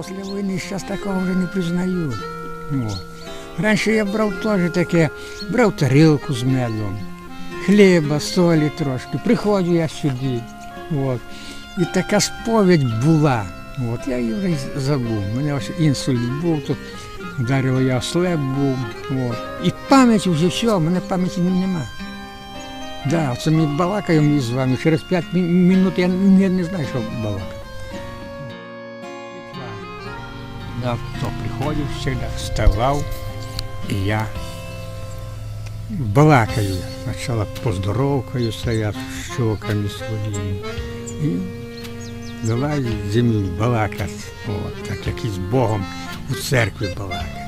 Після війни зараз такого вже не признають. От. Раніше я брав теж таке, брав тарілку з медом, хліба, солі трошки. Приходжу я сюди. От. І така сповідь була. От. Я її вже й забув. У мене ось інсульт був, тут вдарило я ослеп був. От. І пам'яті вже все, в мене пам'яті нема. Да, це ми балакаємо із вами. Через 5 минут я не, не знаю, що балакати. Да, хто приходив завжди, вставав, і я балакаю. Спочатку поздоровкою стоять щоками своїми. І давай мною балакати, от, так як із Богом у церкві балакати.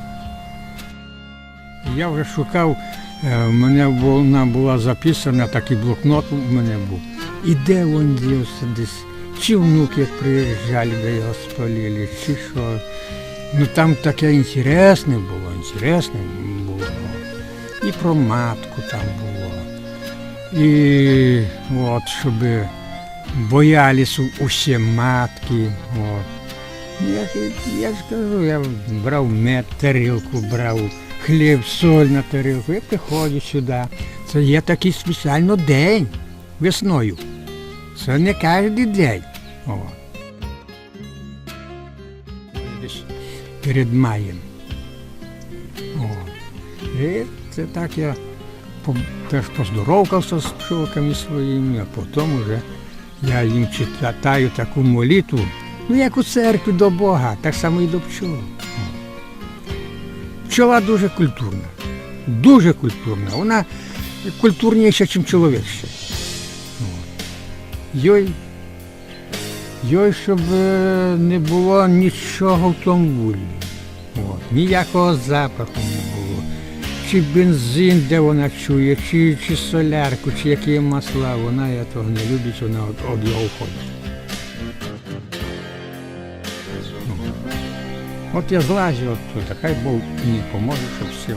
Я вже шукав, е, в мене вона була записана, такий блокнот у мене був. І де він дівся десь? Чи внуки приїжджали, де його спалили, чи що. Ну там таке інтересне було, інтересне було. І про матку там було. І от, щоб боялись усі матки. От. Я, я ж кажу, я брав мед, тарілку брав, хліб, соль на тарілку. Я приходжу сюди. Це є такий спеціально день весною. Це не кожен день. О. перед маєм. О. І це так я теж поздоровкався з пчолками своїми, а потім вже я їм читаю таку молитву, ну як у церкві до Бога, так само і до пчол. Пчола дуже культурна. Дуже культурна. Вона культурніша, ніж чоловік ще. Йой, йой, щоб е, не було нічого в тому вулі. От. Ніякого запаху не було. Чи бензин, де вона чує, чи, чи солярку, чи які масла, вона я того не любить, вона від, його уходить. Ну. От я злазю оттуда, хай Бог мені поможе, щоб все.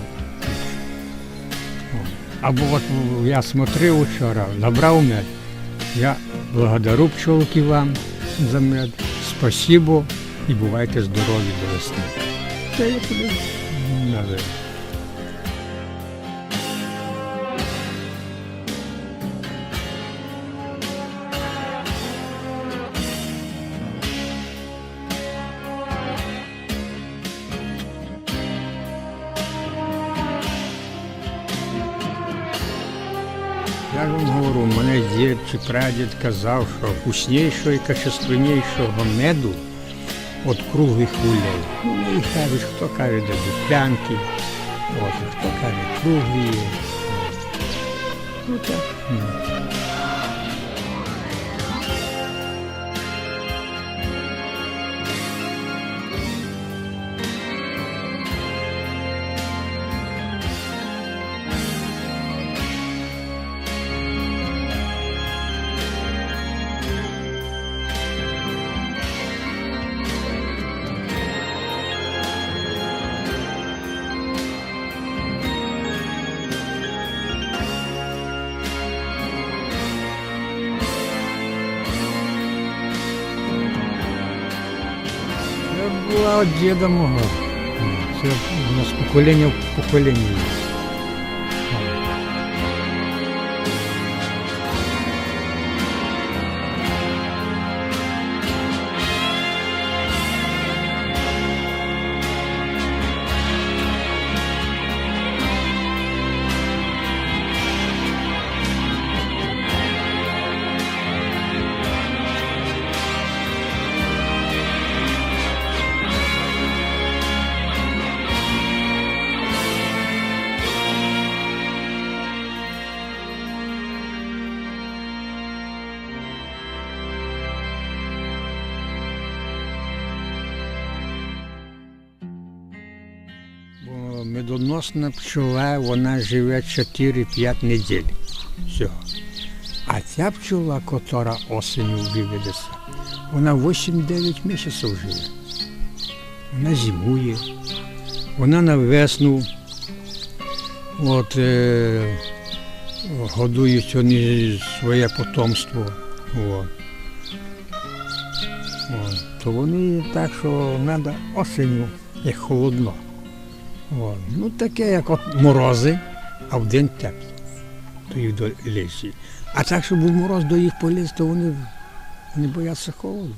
Або от я смотрив вчора, набрав мед. Я благодарю пчелки вам за мед. Спасибо і бувайте здорові до весни. Це я тобі надо. Я вам говорю, мене дід чи прадід казав, що вкуснішого і качественнішого меду від круглих кулей. Ну і кажуть, хто каже, де дуплянки, от, хто каже, круглі. Ну так. Була від діда мого. Це у нас покоління в покоління. Медоносна пчола, вона живе 4-5 неділь. Все. А ця пчола, котра осенью виведеться, вона 8-9 місяців живе. Вона зимує, вона на весну от, е, годують вони своє потомство. От. От. То вони так, що треба осеню, як холодно. Ну таке, як от морози, а вдень тепло. То їх до лісі. А так, щоб був мороз до їх поліз, то вони, вони бояться холоду.